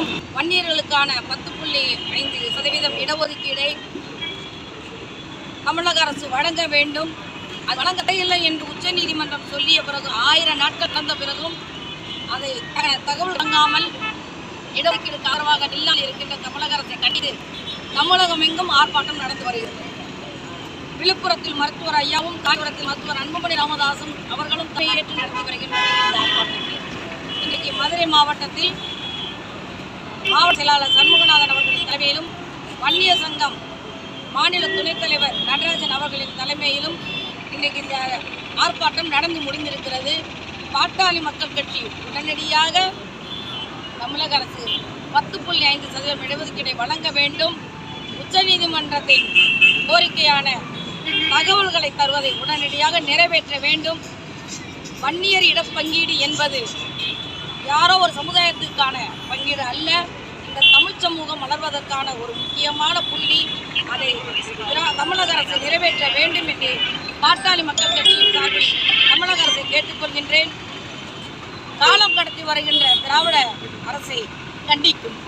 மற்றும் வன்னியர்களுக்கான பத்து புள்ளி ஐந்து சதவீதம் இடஒதுக்கீடை தமிழக அரசு வழங்க வேண்டும். அது வழங்க இல்லை என்று உச்சநீதிமன்றம் சொல்லிய பிறகு ஆயிரம் நாட்கள் கடந்த பிறகும் அதை தகவல் வழங்காமல் இடஒதுக்கீடுக்கு ஆதரவாக நில்லாமல் இருக்கின்ற தமிழக அரசை கண்டித்து தமிழகம் எங்கும் ஆர்ப்பாட்டம் நடந்து வருகிறது. விழுப்புரத்தில் மருத்துவர் ஐயாவும் காஞ்சிபுரத்தில் மருத்துவர் அன்புமணி ராமதாசும் அவர்களும் தலையேற்று நடத்தி வருகின்றனர் இந்த ஆர்ப்பாட்டத்தை இன்றைக்கு மதுரை மாவட்டத்தில் மாவட்ட செயலாளர் சண்முகநாதன் அவர்களின் தலைமையிலும் வன்னிய சங்கம் மாநில துணைத் தலைவர் நடராஜன் அவர்களின் தலைமையிலும் இன்றைக்கு இந்த ஆர்ப்பாட்டம் நடந்து முடிந்திருக்கிறது. பாட்டாளி மக்கள் கட்சி உடனடியாக தமிழக அரசு பத்து புள்ளி ஐந்து சதவீதம் இடஒதுக்கீடை வழங்க வேண்டும். உச்சநீதிமன்றத்தின் கோரிக்கையான தகவல்களை தருவதை உடனடியாக நிறைவேற்ற வேண்டும். வன்னியர் இடப்பங்கீடு என்பது யாரோ ஒரு சமுதாயத்துக்கான பங்கீடு அல்ல. இந்த தமிழ் சமூகம் வளர்வதற்கான ஒரு முக்கியமான புள்ளி அதை திரா- தமிழக அரசு நிறைவேற்ற வேண்டும் என்று பாட்டாளி மக்கள் கட்சியின் சார்பில் தமிழக அரசை கேட்டுக்கொள்கின்றேன். காலம் கடத்தி வருகின்ற திராவிட அரசை கண்டிக்கும்.